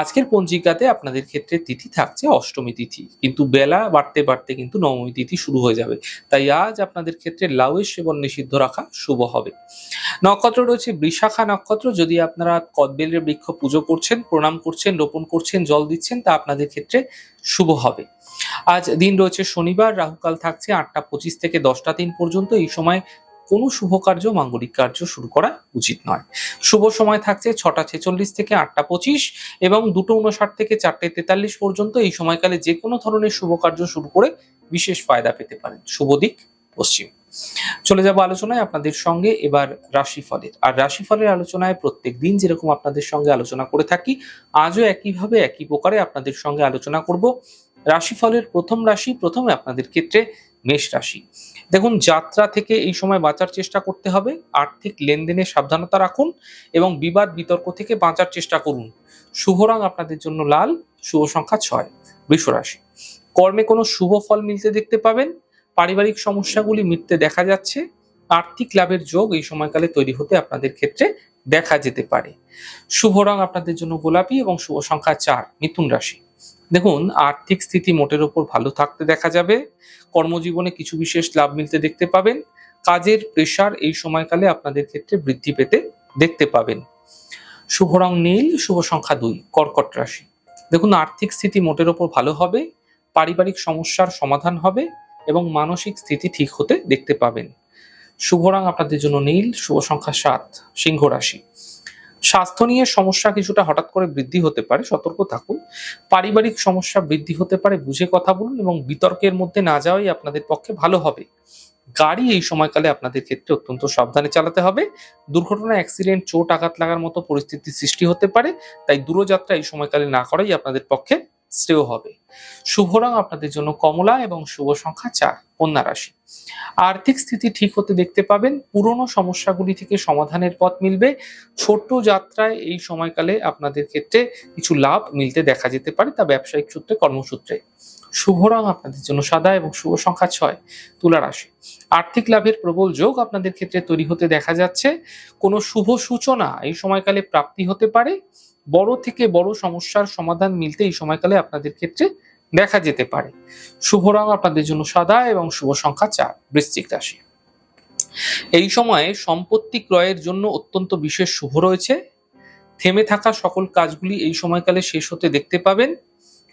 আজকের পঞ্জিকাতে আপনাদের ক্ষেত্রে তিথি থাকছে অষ্টমী তিথি, কিন্তু বেলা বাড়তে বাড়তে কিন্তু নবমী তিথি শুরু হয়ে যাবে। তাই আজ আপনাদের ক্ষেত্রে লাউয়ের সেবন নিষিদ্ধ রাখা শুভ হবে। নক্ষত্র রয়েছে বৃষাখা নক্ষত্র, যদি আপনারা কদবেলের বৃক্ষ পুজো করছেন, প্রণাম করছেন, রোপণ করছেন, জল দিচ্ছেন, তা আপনাদের ক্ষেত্রে শুভ হবে। আজ দিন রয়েছে শনিবার, রাহুকাল থাকছে আটটা পঁচিশ থেকে দশটা দিন পর্যন্ত। এই সময় কোনো শুভ কার্য, মাঙ্গলিক কার্য শুরু করা উচিত নয়। শুভ সময় থাকছে ছটা ছেচল্লিশ থেকে আটটা পঁচিশ এবং দুটো উনষাট থেকে চারটে তেতাল্লিশ পর্যন্ত এই সময়কালে যে কোনো ধরনের শুভ কার্য শুরু করে বিশেষ ফায়দা পেতে পারেন। শুভ দিক, পশ্চিম। চলে যাব আলোচনায় আপনাদের সঙ্গে এবার রাশিফলের। আর রাশিফলের আলোচনায় প্রত্যেক দিন যেরকম আপনাদের সঙ্গে আলোচনা করে থাকি, আজও একইভাবে একই প্রকারে আপনাদের সঙ্গে আলোচনা করব। রাশিফলের প্রথম রাশি, প্রথমে আপনাদের ক্ষেত্রে মেষ রাশি। দেখুন, যাত্রা থেকে এই সময় বাঁচার চেষ্টা করতে হবে, আর্থিক লেনদেনে সাবধানতা রাখুন এবং বিবাদ বিতর্ক থেকে বাঁচার চেষ্টা করুন। শুভ রং আপনাদের জন্য লাল, শুভ সংখ্যা ছয়, বৃষ রাশি। কর্মে কোনো শুভ ফল মিলতে দেখতে পাবেন, পারিবারিক সমস্যাগুলি মিটতে দেখা যাচ্ছে, আর্থিক লাভের যোগ এই সময়কালে তৈরি হতে আপনাদের ক্ষেত্রে দেখা যেতে পারে। শুভ রং আপনাদের জন্য গোলাপি এবং শুভ সংখ্যা চার, মিথুন রাশি। দেখুন, আর্থিক স্থিতি মোটের ওপর ভালো থাকতে দেখা যাবে। কর্মজীবনে কিছু বিশেষ লাভ মিলতে দেখতে পাবেন। কাজের প্রেশার এই সময়কালে আপনাদের ক্ষেত্রে বৃদ্ধি পেতে দেখতে পাবেন। শুভ রং নীল, শুভ সংখ্যা দুই, কর্কট রাশি। দেখুন, আর্থিক স্থিতি মোটের ওপর ভালো হবে, পারিবারিক সমস্যার সমাধান হবে এবং মানসিক স্থিতি ঠিক হতে দেখতে পাবেন। শুভ রং আপনাদের জন্য নীল, শুভ সংখ্যা সাত, সিংহ রাশি। স্বাস্থ্য নিয়ে সমস্যা কিছুটা হঠাৎ করে বৃদ্ধি হতে পারে, সতর্ক থাকুন। পারিবারিক সমস্যা বৃদ্ধি হতে পারে, বুঝে কথা বলুন এবং বিতর্কের মধ্যে না যাওয়াই আপনাদের পক্ষে ভালো হবে। গাড়ি এই সময়কালে আপনাদের ক্ষেত্রে অত্যন্ত সাবধানে চালাতে হবে। দুর্ঘটনা অ্যাক্সিডেন্ট, চোট, আঘাত লাগার মতো পরিস্থিতি সৃষ্টি হতে পারে, তাই দূরযাত্রা এই সময়কালে না করাই আপনাদের পক্ষে শ্রেয় হবে। শুভ রং আপনাদের জন্য কমলা এবং শুভ সংখ্যা চার। কন্যা রাশি। আর্থিক স্থিতি ঠিক হতে দেখতে পাবেন, পুরনো সমস্যাগুলি থেকে সমাধানের পথ মিলবে। ছোট্ট যাত্রায় এই সময়কালে আপনাদের ক্ষেত্রে কিছু লাভ মিলতে দেখা যেতে পারে তা ব্যবসায়িক সূত্রে, কর্মসূত্রে। শুভ রং আপনাদের জন্য সাদা এবং শুভ সংখ্যা ছয়, তুলা রাশি। আর্থিক লাভের প্রবল যোগ আপনাদের ক্ষেত্রে তৈরি হতে দেখা যাচ্ছে। কোনো শুভ সূচনা এই সময়কালে প্রাপ্তি হতে পারে। বড় থেকে বড় সমস্যার সমাধান মিলতে এই সময়কালে আপনাদের ক্ষেত্রে দেখা যেতে পারে। শুভ রং আপনাদের জন্য সাদা এবং শুভ সংখ্যা চার, বৃশ্চিক রাশি। এই সময়ে সম্পত্তি ক্রয়ের জন্য অত্যন্ত বিশেষ শুভ রয়েছে। থেমে থাকা সকল কাজগুলি এই সময়কালে শেষ হতে দেখতে পাবেন।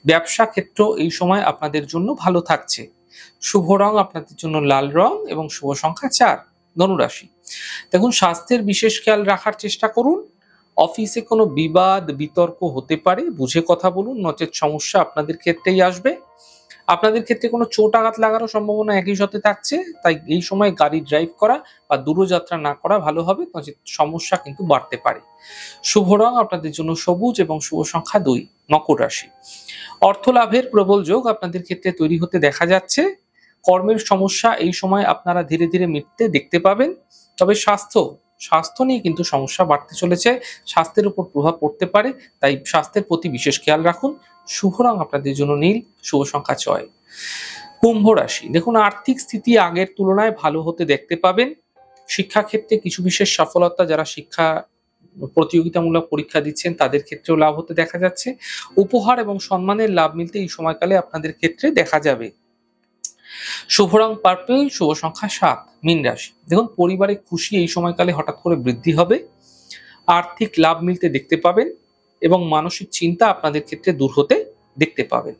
ব্যবসা ক্ষেত্র এই সময় আপনাদের জন্য ভালো থাকছে। শুভ রং আপনাদের জন্য লাল রং এবং শুভ সংখ্যা চার, ধনুরাশি। দেখুন, স্বাস্থ্যের বিশেষ খেয়াল রাখার চেষ্টা করুন। অফিসে কোনো বিবাদ, বিতর্ক হতে পারে, বুঝে কথা বলুন, নচেত সমস্যা আপনাদের ক্ষেত্রেই আসবে। আপনাদের ক্ষেত্রে কোনো চোট আঘাত লাগারও সম্ভাবনা একই সাথে থাকছে, তাই এই সময় গাড়ি ড্রাইভ করা বা দূরযাত্রা না করা ভালো হবে, নচেত সমস্যা কিন্তু বাড়তে পারে। শুভ রং আপনাদের জন্য সবুজ এবং শুভ সংখ্যা দুই, মকর রাশি। অর্থ লাভের প্রবল যোগ আপনাদের ক্ষেত্রে তৈরি হতে দেখা যাচ্ছে। কর্মের সমস্যা এই সময় আপনারা ধীরে ধীরে মিটতে দেখতে পাবেন। তবে স্বাস্থ্য স্বাস্থ্য নিয়ে কিন্তু সমস্যা বাড়তে চলেছে। স্বাস্থ্যের উপর প্রভাব পড়তে পারে, তাই স্বাস্থ্যের প্রতি বিশেষ খেয়াল রাখুন। শুভ রং আপনাদের জন্য নীল, শুভ সংখ্যা ছয়। কুম্ভ রাশি, দেখুন আর্থিক স্থিতি আগের তুলনায় ভালো হতে দেখতে পাবেন। শিক্ষাক্ষেত্রে কিছু বিশেষ সফলতা যারা শিক্ষা প্রতিযোগিতামূলক পরীক্ষা দিচ্ছেন, তাদের ক্ষেত্রেও লাভ হতে দেখা যাচ্ছে। উপহার এবং সম্মানের লাভ মিলতে এই সময়কালে আপনাদের ক্ষেত্রে দেখা যাবে। শুভ রং পার্পল শুভ সংখ্যা সাত, মীন রাশি। দেখুন পরিবারে খুশি এই সময়কালে হঠাৎ করে বৃদ্ধি হবে। আর্থিক লাভ মিলতে দেখতে পাবেন এবং মানসিক চিন্তা আপনাদের ক্ষেত্রে দূর হতে দেখতে পাবেন।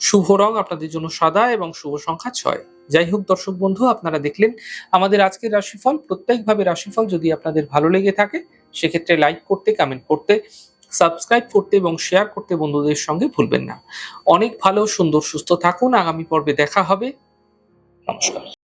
শুভ রং আপনাদের জন্য সাদা এবং শুভ সংখ্যা ছয়। যাই হোক, দর্শক বন্ধু, আপনারা দেখলেন আমাদের আজকের রাশিফল। প্রত্যেকভাবে রাশিফল যদি আপনাদের ভালো লেগে থাকে, সেক্ষেত্রে লাইক করতে কমেন্ট করতে সাবস্ক্রাইব করতে এবং শেয়ার করতে বন্ধুদের সঙ্গে ভুলবেন না। অনেক ভালো, সুন্দর, সুস্থ থাকুন। আগামী পর্বে দেখা হবে। নমস্কার